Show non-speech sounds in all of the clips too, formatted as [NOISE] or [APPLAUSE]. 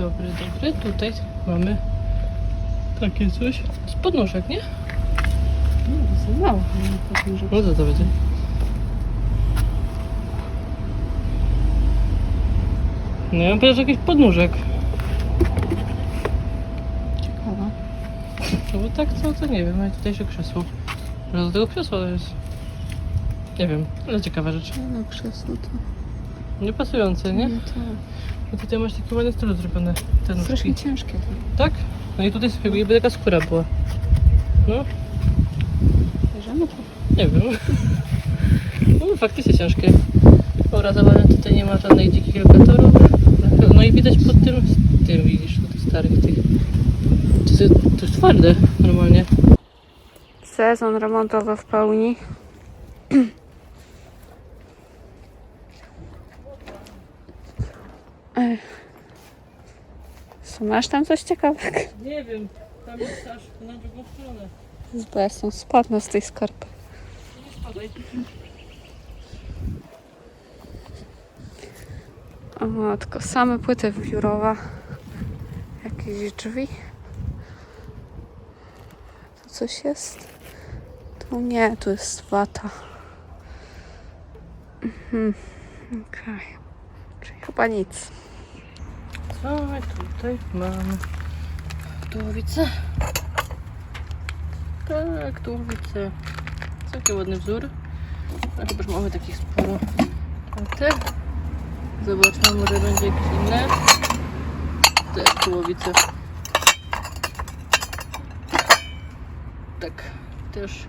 dobry, dobry. Tutaj mamy takie coś z podnóżek, nie? No, to za mało. nie że- No co to będzie? No ja mam powiedzieć jakiś podnóżek. Ciekawe. No bo tak to, to nie wiem, ale tutaj się krzesło. Że do tego krzesła to jest. Nie wiem, ale ciekawa rzecz. No krzesło to... Niepasujące, nie? No to... No tutaj masz takie ładne stylu zrobione. Te nóżki. Strasznie ciężkie to. Tak? No i tutaj sobie jakby taka skóra była. No, Bierzemy to. nie wiem. [LAUGHS] No faktycznie ciężkie. Obrazowane tutaj nie ma żadnych dzikich lokatorów. No i widać pod tym, tym widzisz, tych starych tych. To, to, to jest twarde normalnie. Sezon remontowy w pełni. [CLEARS THROAT] Co, masz tam coś ciekawego? Nie wiem, tam jest aż na drugą stronę. Bo ja są spadnę z tej skarpy. Nie spadaj. O matko, same płyty biurowe. Jakieś drzwi. Tu coś jest? Tu nie, tu jest wata. Mhm. Okej. Czyli chyba nic. Co my tutaj mamy? Tułowice. Tak, tułowice. Całkiem ładny wzór. A chyba, że mamy takich sporo. A te? Zobaczmy, może będzie jakieś inne. Te tułowice. Tak, też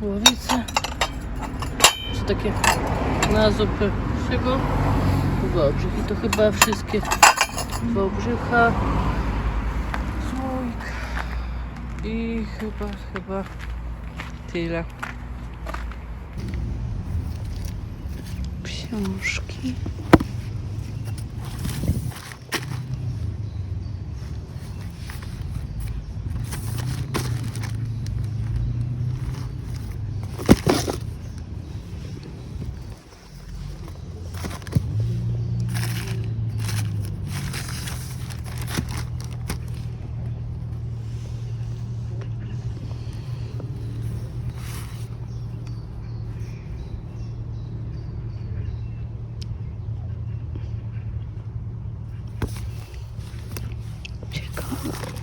tułowice. Czy takie na zupę czego? Wałbrzych. I to chyba wszystkie Wałbrzycha. Słoik. I chyba, chyba tyle. Książki. Ciekawe.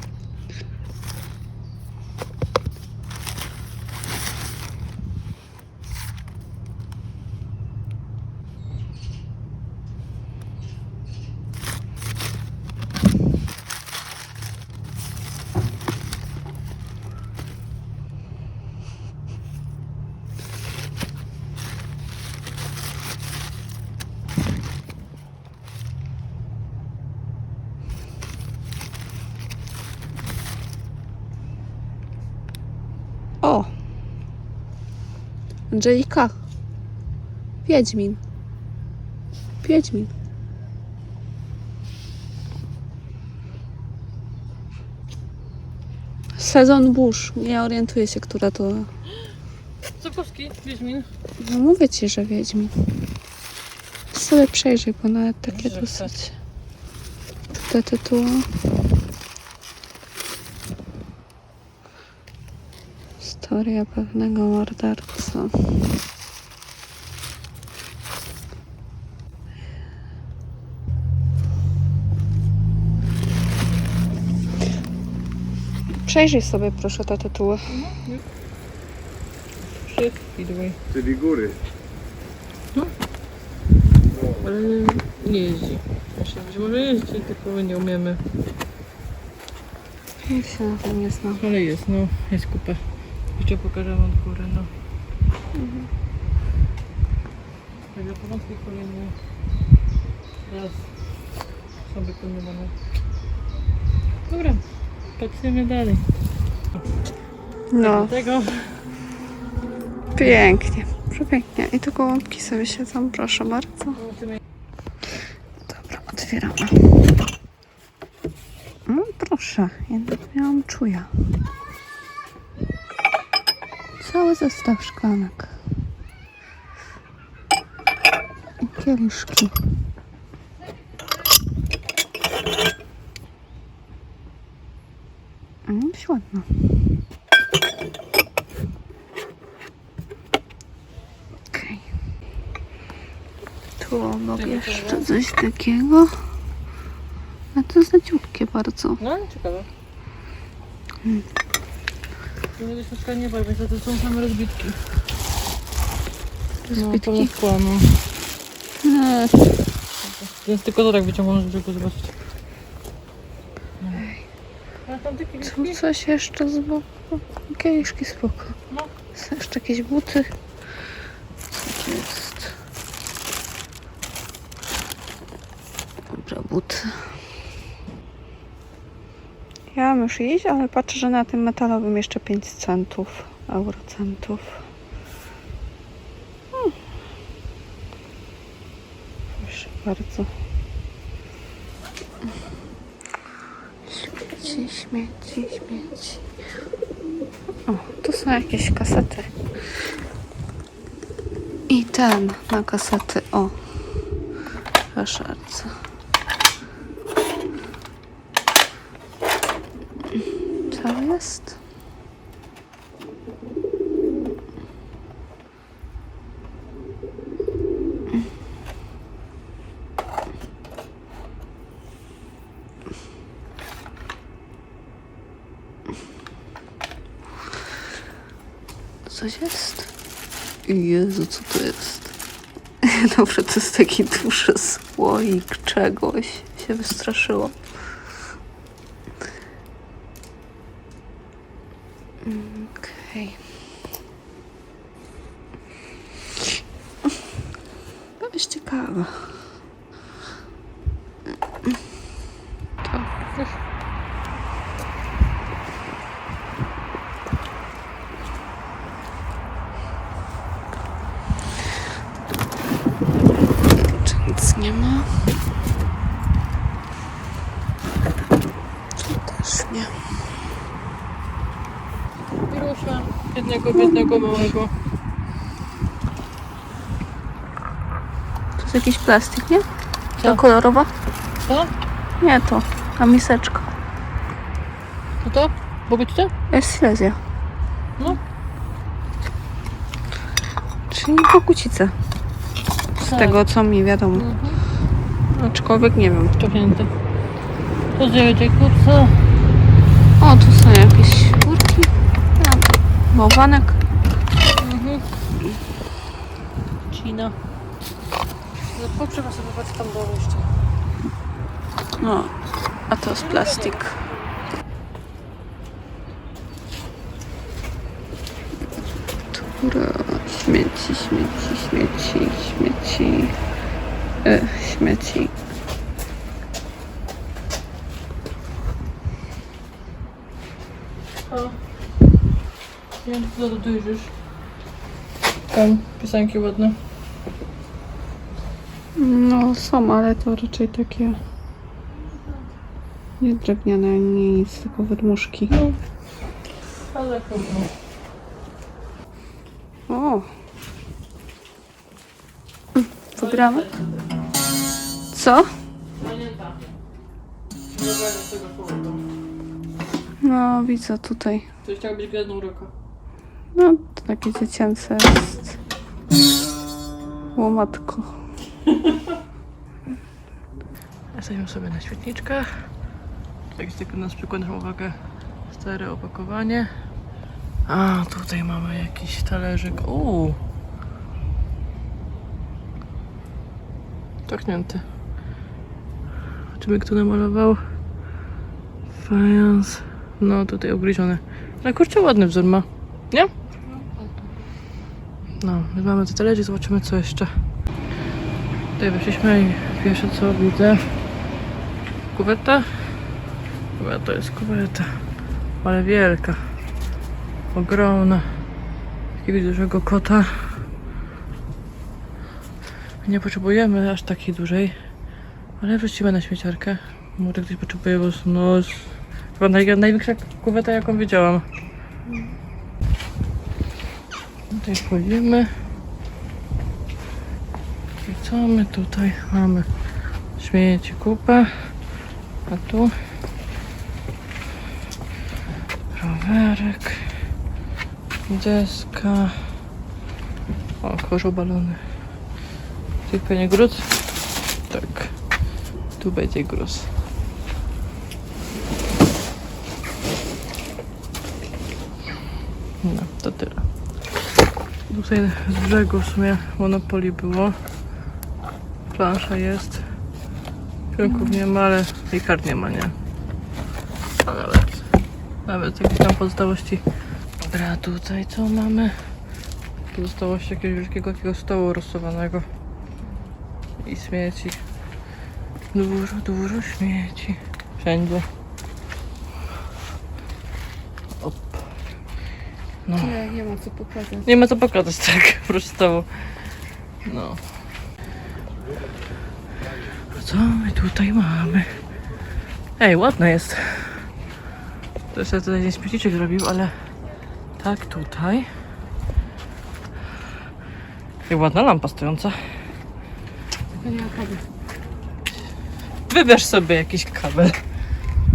O! Angelika. Wiedźmin. Wiedźmin. Sezon burz. Nie orientuję się, która to... Sapkowski, Wiedźmin. No mówię ci, że Wiedźmin. Sobie przejrzyj, bo nawet takie Dobrze, dosyć... Te tytuły. Historia pewnego mordercy. Przejrzyj sobie proszę te tytuły. Przy Speedway. Czyli góry. Ale nie jeździ. Myślę, że może jeździ, tylko my nie umiemy. Ja się na tym nie znam. Ale jest, no, jest kupę. Jeszcze pokażę wam od góry, no. Wąskiej kolejny raz są wykonywane. Dobra, patrzymy dalej. No, tego pięknie. Przepięknie. I tu gołąbki sobie siedzą, proszę bardzo. Dobra, otwieramy. No proszę, jednak miałam czuja. Cały zestaw szklanek. I kieliszki. Dość ładna. Okej. Tu obok jeszcze coś takiego. A to jest leciutkie bardzo. No, ciekawe. Hmm. To mieliśmy skanie barwy, to to są same rozbitki. No, Zbytki. pełno szkła, no. No, Więc tylko to tak wyciągnąłem z brzegu zobaczyć. No. Coś jeszcze z boku. Kieliszki spoko. No. Są jeszcze jakieś buty. Co tu jest? Dobra, buty. Ja mam już iść, ale patrzę, że na tym metalowym jeszcze 5 centów, eurocentów. Hmm. Proszę bardzo. Śmieci, śmieci, śmieci. O, tu są jakieś kasety. I ten na kasety. O, proszę bardzo. Co jest? Coś jest? Jezu, co to jest? [LAUGHS] Dobra, to jest taki duży słoik czegoś. Się wystraszyło. Okej. Jest ciekawe. To. Czy nic nie ma? Tu też nie. Wirusia. Biednego, małego. To jest jakiś plastik, nie? Co? To kolorowa? Co? Nie to. A miseczka. To to? Bobyćce? Jest Silesia. No. Czyli pokucice. Z Tak. tego co mi wiadomo. Mhm. Aczkolwiek nie wiem. Wciągnięte. To z dziewięciej kupca. O, tu są jakieś kurki. Bałwanek. Mhm. Cina. No, Potrzeba sobie patrzeć tam do jeszcze. No, a to jest plastik. Tura, śmieci, śmieci, śmieci, śmieci, e, śmieci. O. Nie wiem, co tu dojrzysz. Tam piosenki ładne. No są, ale to raczej takie nie drewniane, nie nic, tylko wydmuszki. No. Ale. O! Wygramy? Co? No, widzę tutaj. To chciał być gwiazdą roku. No, to takie dziecięce jest. Łomatko. Jesteśmy sobie na świetniczkach. Tak jest tylko nas przykład na uwagę stare opakowanie. A tutaj mamy jakiś talerzyk. Uuu. Toknięty. Zobaczymy kto namalował. Fajans. No tutaj ugryzione. No kurczę ładny wzór ma. Nie? No, my mamy te talerzyk, zobaczymy co jeszcze. Tutaj weszliśmy i pierwsze co widzę kuweta. Chyba to jest kuweta. Ale wielka. Ogromna. Takiego dużego kota. Nie potrzebujemy aż takiej dużej. Ale wrzucimy na śmieciarkę. Może ktoś potrzebuje, bo no, chyba naj, największa kuweta jaką widziałam. Tutaj wchodzimy. I co my tutaj mamy? Śmieci kupę. A tu rowerek, deska. O, kosz balony. Tu pewnie gruz? Tak. Tu będzie gruz. No, to tyle. Tutaj z brzegu w sumie Monopoly było. Plansza jest. Kierunków nie ma, ale i kart nie ma, nie? A nawet, nawet jakieś tam pozostałości. Dobra, tutaj co mamy? Pozostałości jakiegoś wielkiego takiego stołu rozsuwanego. I śmieci. Dużo, dużo śmieci. Wszędzie. Op. No. Nie, nie ma co pokazać. Nie ma co pokazać, [LAUGHS] tak, proszę to. No. Co my tutaj mamy? Ej, ładne jest. To jeszcze tutaj nie śmieciczek zrobił, ale tak tutaj. I ładna lampa stojąca. Tylko nie ma kabel. Wybierz sobie jakiś kabel.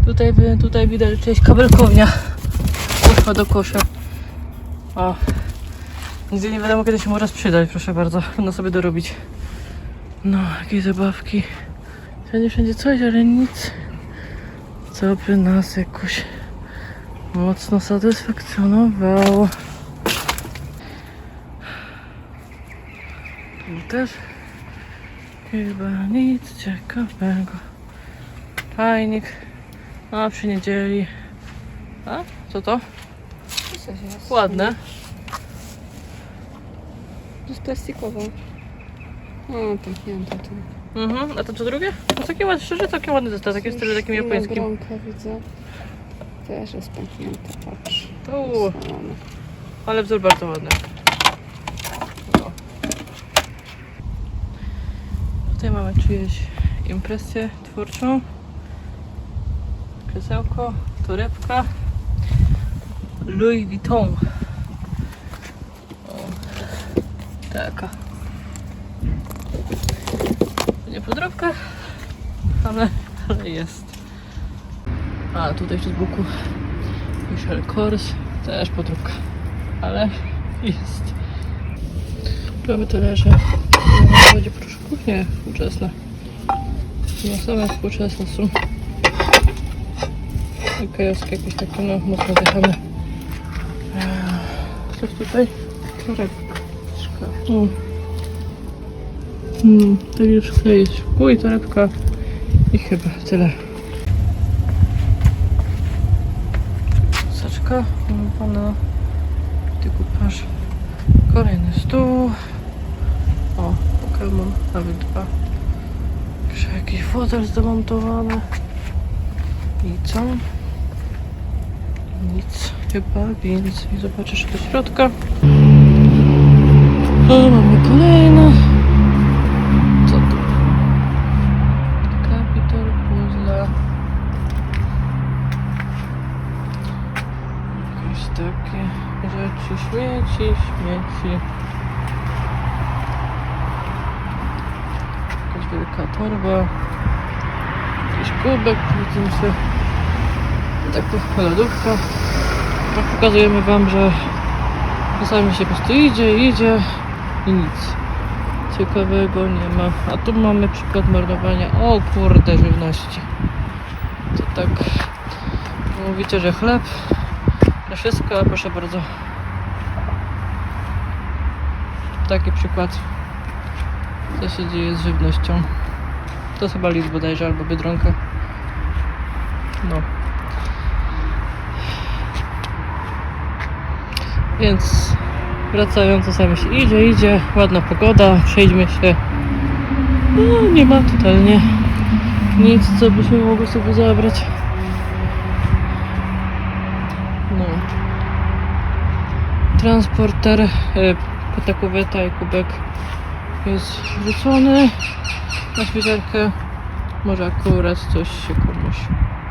Tutaj, tutaj widać, że jest kabelkownia. Poszła do kosza. O. Nigdy nie wiadomo, kiedy się może sprzedać, proszę bardzo. Będę sobie dorobić. No, jakieś zabawki. Wszędzie, wszędzie coś, ale nic. Co by nas jakoś mocno satysfakcjonowało. Tu też Chyba nic ciekawego. Fajnik. A przy niedzieli. A? Co to? Coś jest. Ładne. To jest plastikowe. O, pęknięte tu. Mhm. A to co drugie? To takie ładne, szczerze całkiem ładny zestaw, takie w stylu takim japońskim. Gronka widzę. Też jest pęknięte, patrz. Uuu, ale wzór bardzo ładny. O. Tutaj mamy czyjeś impresję twórczą. Krzesełko, torebka. Louis Vuitton. O, taka. Nie podróbka, ale, ale jest. A tutaj jeszcze z boku Michel Kors, też podróbka, ale jest. Prawie tyle, że to będzie proszę kuchnie współczesne. No same współczesne są. Kajowskie jakieś takie, no mocno zjechane. Coś tutaj? Torebka. O. Mm, tak już kleić. Kuj, torebka i chyba tyle. Saczka, mam pana. Ty kupasz. Kolejny stół. O, Pokémon, nawet dwa. Jeszcze jakiś fotel zdemontowany. I co? Nic chyba więcej. Zobaczysz do środka. O, mamy kolejne. Co tu? Kapitol puzzle. Jakieś takie rzeczy. Śmieci, śmieci. Jakaś wielka torba. Jakiś kubek, widzimy się. Tak, lodówka. Pokazujemy wam, że czasami się po prostu idzie, idzie i nic ciekawego nie ma. A tu mamy przykład marnowania. O kurde, żywności. To tak. Mówicie, że chleb na wszystko, proszę bardzo. Taki przykład. Co się dzieje z żywnością. To chyba Lidl bodajże, albo Biedronka. No. Więc wracając, czasami się idzie, idzie, ładna pogoda, przejdźmy się. No, nie ma totalnie nic, co byśmy mogli sobie zabrać. No. Transporter, patakuweta i kubek jest wrzucony na świeciarkę. Może akurat coś się komuś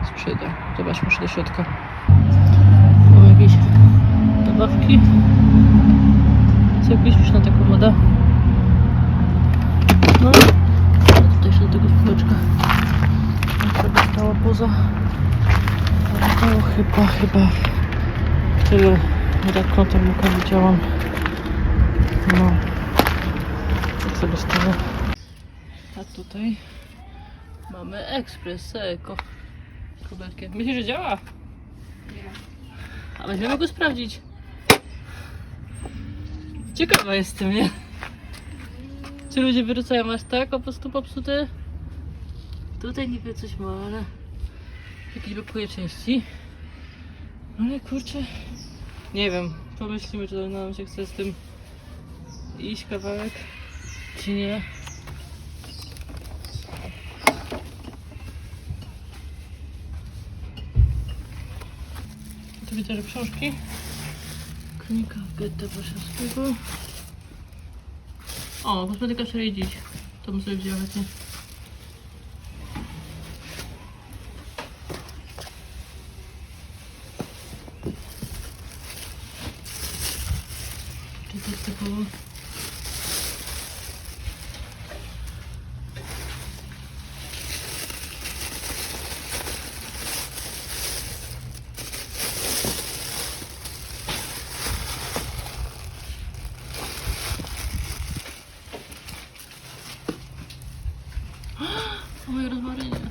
sprzyda. Zobaczmy jeszcze do środka. Mamy jakieś zabawki. Co jakbyś już na taką wodę? No. Tutaj jeszcze do tego spółeczka. Chyba stała poza. Ale to chyba, chyba Tyle rakontem muka widziałam. No. Tak sobie stoję. A tutaj mamy ekspres eko. Kubelkiem. Myślisz, że działa? A weźmiemy go sprawdzić. Ciekawa jestem, nie? Czy ludzie wyrzucają aż tak po prostu popsute? Tutaj niby coś ma, ale jakieś brakuje części. Ale kurczę, nie wiem. Pomyślimy, czy nam się chce z tym iść kawałek, czy nie. Tu widzę, że książki. Kronika Goethe Warszawskiego. O, kosmetyka szerej dziś. To bym sobie wzięła chętnie. Czy to jest typowo? O moje rozmarynie. Jest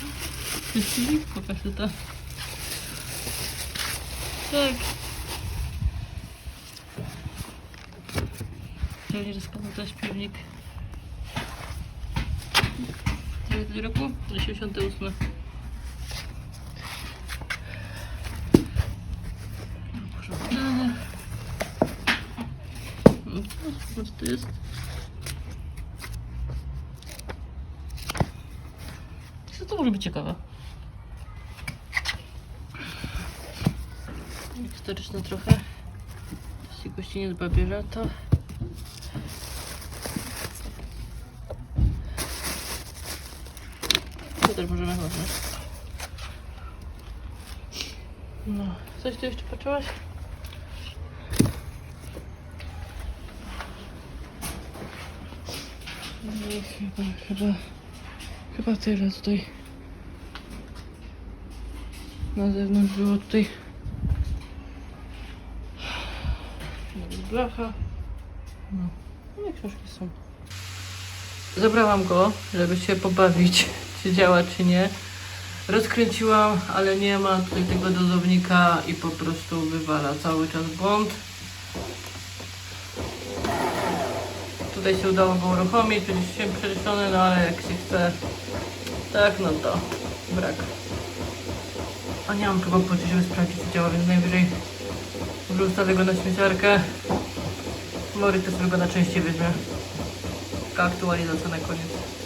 silnik? Pokaż to. Tak. Pewnie, że skazał to śpiewnik. To roku? 88. Porządne. No, Co to jest? Co to może być ciekawe? Historyczne trochę. Jeśli gościnie z babierza, to... To też możemy chodzić. No, coś tu jeszcze poczułaś? Nie, chyba, chyba... Chyba tyle tutaj. Na zewnątrz było tutaj. Nawet blacha. No. No i książki są. Zabrałam go, żeby się pobawić, [LAUGHS] czy działa, czy nie. Rozkręciłam, ale nie ma tutaj tego dozownika i po prostu wywala cały czas błąd. Tutaj się udało go uruchomić, się przeliczony, no ale jak się chce tak, no to brak. A nie mam kogo poczuć, żeby sprawdzić, czy działa, więc najwyżej wrzucę go na śmieciarkę. Mory też sobie go na części weźmie. Taka aktualizacja na koniec.